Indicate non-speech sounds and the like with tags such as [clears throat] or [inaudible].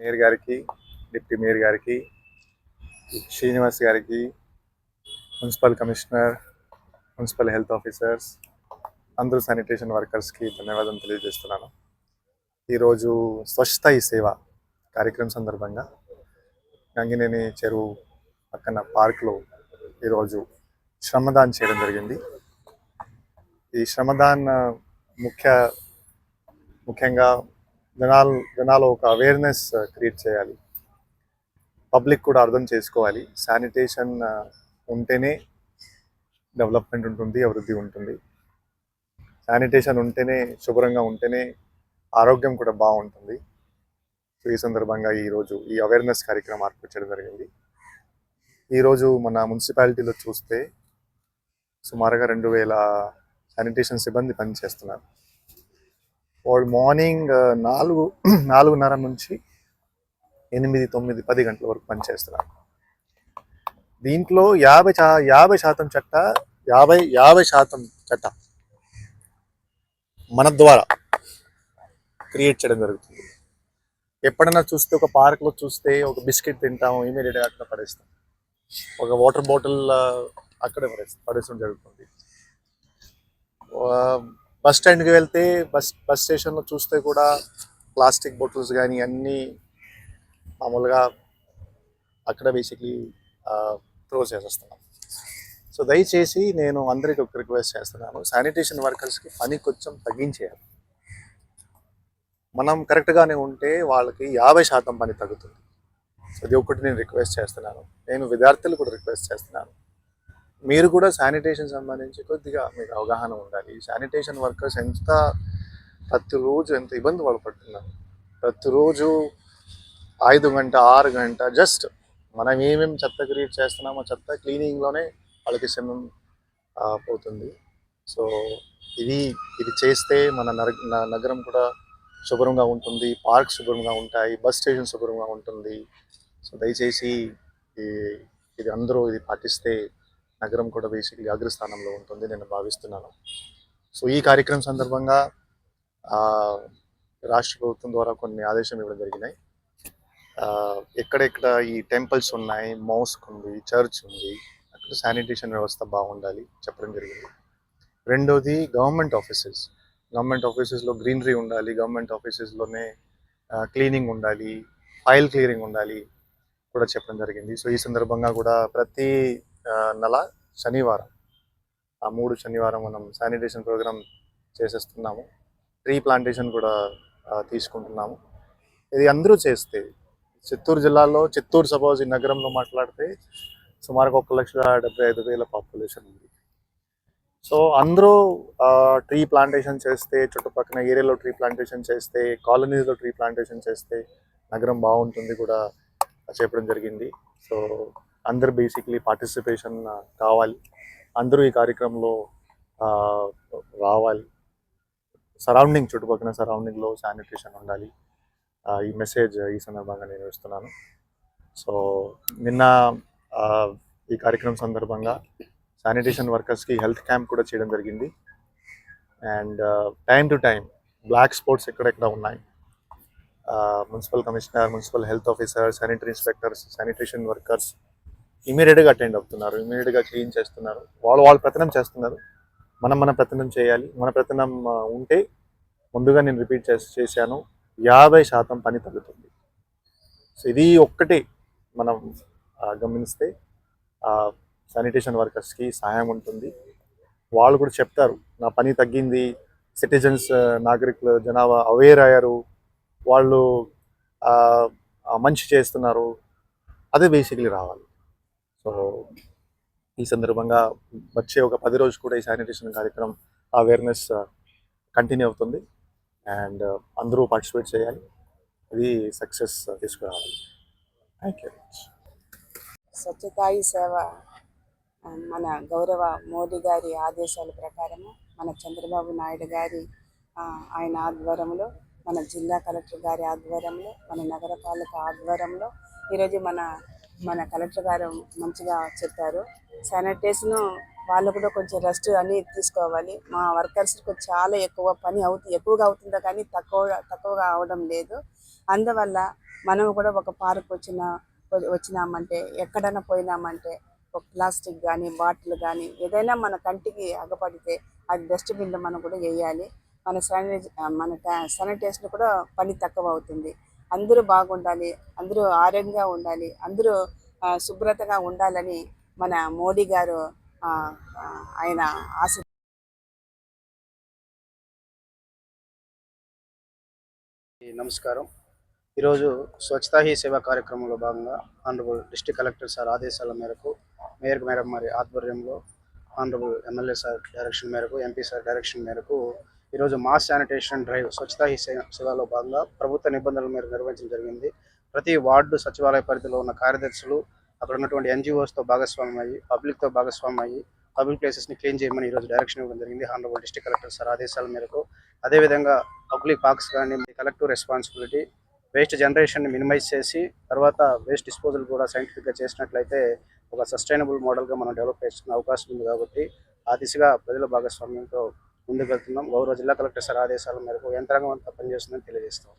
Mayor గారికి deputy mayor గారికి శ్రీనివాస్ గారికి municipal commissioner municipal health officers అందరూ శానిటేషన్ వర్కర్స్కి ధన్యవాదం తెలియజేస్తున్నాను. ఈరోజు స్వచ్ఛత ఈ సేవ కార్యక్రమం సందర్భంగా గంగినేని చెరువు పక్కన పార్క్లో ఈరోజు శ్రమదాన్ చేయడం జరిగింది. ఈ శ్రమదాన్ ముఖ్య ముఖ్యంగా జనాలు జనాలు ఒక అవేర్నెస్ క్రియేట్ uh, చేయాలి. పబ్లిక్ కూడా అర్థం చేసుకోవాలి. శానిటేషన్ uh, ఉంటేనే డెవలప్మెంట్ ఉంటుంది అభివృద్ధి ఉంటుంది. శానిటేషన్ ఉంటేనే శుభ్రంగా ఉంటేనే ఆరోగ్యం కూడా బాగుంటుంది. సో ఈ సందర్భంగా ఈరోజు ఈ అవేర్నెస్ కార్యక్రమం ఏర్పరచడం జరిగింది. ఈరోజు మన మున్సిపాలిటీలో చూస్తే సుమారుగా రెండు వేల శానిటేషన్ సిబ్బంది పనిచేస్తున్నారు. వాళ్ళు మార్నింగ్ నాలుగు [clears throat] నాలుగున్నర నుంచి ఎనిమిది తొమ్మిది పది గంటల వరకు పనిచేస్తున్నారు దీంట్లో యాభై చా యాభై శాతం చట్ట యాభై యాభై శాతం చట్ట మన ద్వారా క్రియేట్ చేయడం జరుగుతుంది. ఎప్పుడైనా చూస్తే ఒక పార్క్లో చూస్తే ఒక బిస్కెట్ తింటాము ఇమీడియట్గా అక్కడ పడేస్తాం. ఒక వాటర్ బాటిల్ అక్కడే పడేస్తాం పడేసడం జరుగుతుంది. బస్ స్టాండ్కి వెళ్తే బస్ బస్ స్టేషన్లో చూస్తే కూడా ప్లాస్టిక్ బాటిల్స్ కానీ అన్నీ మామూలుగా అక్కడ బేసిక్లీ త్రో చేసేస్తున్నాం. సో దయచేసి నేను అందరికీ ఒక రిక్వెస్ట్ చేస్తున్నాను. శానిటేషన్ వర్కర్స్కి పని కొంచెం తగ్గించేయాలి. మనం కరెక్ట్గానే ఉంటే వాళ్ళకి యాభై శాతం పని తగ్గుతుంది. అది ఒకటి నేను రిక్వెస్ట్ చేస్తున్నాను. నేను విద్యార్థులు కూడా రిక్వెస్ట్ చేస్తున్నాను. మీరు కూడా శానిటేషన్ సంబంధించి కొద్దిగా మీకు అవగాహన ఉండాలి. శానిటేషన్ వర్కర్స్ ఎంత ప్రతిరోజు ఎంత ఇబ్బంది పడుతున్నారు ప్రతిరోజు ఐదు గంట ఆరు గంట జస్ట్ మనం ఏమేమి చెత్త క్రియేట్ చేస్తున్నామో చెత్త క్లీనింగ్లోనే వాళ్ళకి సమయం పోతుంది. సో ఇది ఇది చేస్తే మన నగ- నగరం కూడా శుభ్రంగా ఉంటుంది. పార్క్ శుభ్రంగా ఉంటాయి. బస్ స్టేషన్ శుభ్రంగా ఉంటుంది. సో దయచేసి ఇది అందరూ ఇది పాటిస్తే నగరం కూడా బేసిక్లీ అగ్రస్థానంలో ఉంటుంది నేను భావిస్తున్నాను. సో ఈ కార్యక్రమం సందర్భంగా రాష్ట్ర ప్రభుత్వం ద్వారా కొన్ని ఆదేశం ఇవ్వడం జరిగినాయి. ఎక్కడెక్కడ ఈ టెంపుల్స్ ఉన్నాయి మౌస్క్ ఉంది చర్చ్ ఉంది అక్కడ శానిటేషన్ వ్యవస్థ బాగుండాలి చెప్పడం జరిగింది. రెండోది గవర్నమెంట్ ఆఫీసెస్ గవర్నమెంట్ ఆఫీసెస్లో గ్రీనరీ ఉండాలి గవర్నమెంట్ ఆఫీసెస్లోనే క్లీనింగ్ ఉండాలి ఫైల్ క్లియరింగ్ ఉండాలి కూడా చెప్పడం జరిగింది. సో ఈ సందర్భంగా కూడా ప్రతి నెల శనివారం. ఆ మూడు శనివారం మనం శానిటేషన్ ప్రోగ్రామ్ చేసేస్తున్నాము. ట్రీ ప్లాంటేషన్ కూడా తీసుకుంటున్నాము. ఇది అందరూ చేస్తే చిత్తూరు జిల్లాలో చిత్తూరు సపోజ్ ఈ నగరంలో మాట్లాడితే సుమారుగా ఒక లక్ష డెబ్బై ఐదు వేల పాపులేషన్ ఉంది. సో అందరూ ట్రీ ప్లాంటేషన్ చేస్తే చుట్టుపక్కల ఏరియాలో ట్రీ ప్లాంటేషన్ చేస్తే కాలనీస్లో ట్రీ ప్లాంటేషన్ చేస్తే నగరం బాగుంటుంది కూడా చెప్పడం జరిగింది. సో అందరు బేసిక్లీ పార్టిసిపేషన్ కావాలి. అందరూ ఈ కార్యక్రమంలో రావాలి. సరౌండింగ్ చుట్టుపక్కల సరౌండింగ్లో శానిటేషన్ ఉండాలి. ఈ మెసేజ్ ఈ సందర్భంగా నేను ఇస్తున్నాను. సో నిన్న ఈ కార్యక్రమం సందర్భంగా శానిటేషన్ వర్కర్స్కి హెల్త్ క్యాంప్ కూడా చేయడం జరిగింది. And time to time black spots ఎక్కడెక్కడ ఉన్నాయి? Municipal commissioner municipal health officer sanitary inspectors sanitation workers ఇమీడియట్గా అటెండ్ అవుతున్నారు ఇమీడియట్గా చేయించేస్తున్నారు వాళ్ళు వాళ్ళు ప్రతనం చేస్తున్నారు. మనం మన ప్రతనం చేయాలి. మన ప్రతనం ఉంటే ముందుగా నేను రిపీట్ చేసి చేశాను. యాభై శాతం పని తగ్గుతుంది. సో ఇది ఒక్కటే మనం గమనిస్తే శానిటేషన్ వర్కర్స్కి సహాయం ఉంటుంది. వాళ్ళు కూడా చెప్తారు నా పని తగ్గింది సిటిజన్స్ నాగరికులు జనాభా అవేర్ అయ్యారు. వాళ్ళు మంచి చేస్తున్నారు. అదే బేసిక్లీ రావాలి. ఈ సందర్భంగా వచ్చే ఒక పది రోజు కూడా ఈ శానిటేషన్ కార్యక్రమం అవేర్నెస్ కంటిన్యూ uh, అవుతుంది. అండ్ uh, అందరూ పార్టిసిపేట్ చేయాలి. ఇది సక్సెస్ uh, తీసుకురావాలి. థ్యాంక్ యూ స్వచ్ఛతాయి సేవ మన గౌరవ మోడీ గారి ఆదేశాల ప్రకారము మన చంద్రబాబు నాయుడు గారి ఆయన ఆధ్వర్యంలో మన జిల్లా కలెక్టర్ గారి ఆధ్వర్యంలో మన నగరపాలక ఆధ్వర్యంలో ఈరోజు మన మన కలెక్టర్ గారు మంచిగా చెప్పారు. శానిటేషన్ వాళ్ళు కూడా కొంచెం రెస్ట్ అని తీసుకోవాలి. మా వర్కర్స్కి చాలా ఎక్కువ పని అవుతుంది ఎక్కువగా అవుతుందో కానీ తక్కువ తక్కువగా అవడం లేదు. అందువల్ల మనం కూడా ఒక పార్క్ వచ్చిన వచ్చినామంటే ఎక్కడైనా పోయినామంటే ఒక ప్లాస్టిక్ కానీ బాటిల్ కానీ ఏదైనా మన కంటికి అగపడితే అది డస్ట్బిన్లో మనం కూడా వేయాలి. మన శానిటైజ్ మన శానిటైజేషన్ కూడా పని తక్కువ అవుతుంది. అందరూ బాగుండాలి అందరూ ఆరోగ్యంగా ఉండాలి అందరూ శుభ్రతగా ఉండాలని మన మోడీ గారు ఆయన ఆశ నమస్కారం. ఈరోజు స్వచ్ఛతా హీ సేవ కార్యక్రమంలో భాగంగా ఆనరబుల్ డిస్ట్రిక్ట్ కలెక్టర్ సార్ ఆదేశాల మేరకు మేయర్ మేడం మరి ఆధ్వర్యంలో ఆనరబుల్ ఎమ్మెల్యే సార్ డైరెక్షన్ మేరకు ఎంపీ సార్ డైరెక్షన్ మేరకు ఈరోజు mass sanitation drive Swachhata Hi సేవలో భాగంగా ప్రభుత్వ నిబంధనల మేరకు నిర్వహించడం జరిగింది. ప్రతి వార్డు సచివాలయ పరిధిలో ఉన్న కార్యదర్శులు అక్కడ ఉన్నటువంటి ఎన్జిఓస్తో భాగస్వామ్యం అయ్యి పబ్లిక్తో భాగస్వామ్యం అయ్యి పబ్లిక్ ప్లేసెస్ని క్లీన్ చేయమని ఈరోజు డైరెక్షన్ ఇవ్వడం జరిగింది. హానరబుల్ డిస్టిక్ కలెక్టర్ సార్ ఆదేశాల మేరకు. అదేవిధంగా పబ్లిక్ పార్క్స్ కానీ కలెక్టివ్ రెస్పాన్సిబిలిటీ వేస్ట్ జనరేషన్ని మినిమైజ్ చేసి తర్వాత వేస్ట్ డిస్పోజల్ కూడా సైంటిఫిక్గా చేసినట్లయితే ఒక సస్టైనబుల్ మోడల్గా మనం డెవలప్ చేసుకునే అవకాశం ఉంది కాబట్టి ఆ దిశగా ప్రజల భాగస్వామ్యంతో ముందుకు వెళ్తున్నాం. గౌరవ జిల్లా కలెక్టర్ సార్ ఆదేశాల మేరకు యంత్రాంగం అంతా పనిచేస్తుందని తెలియజేస్తాం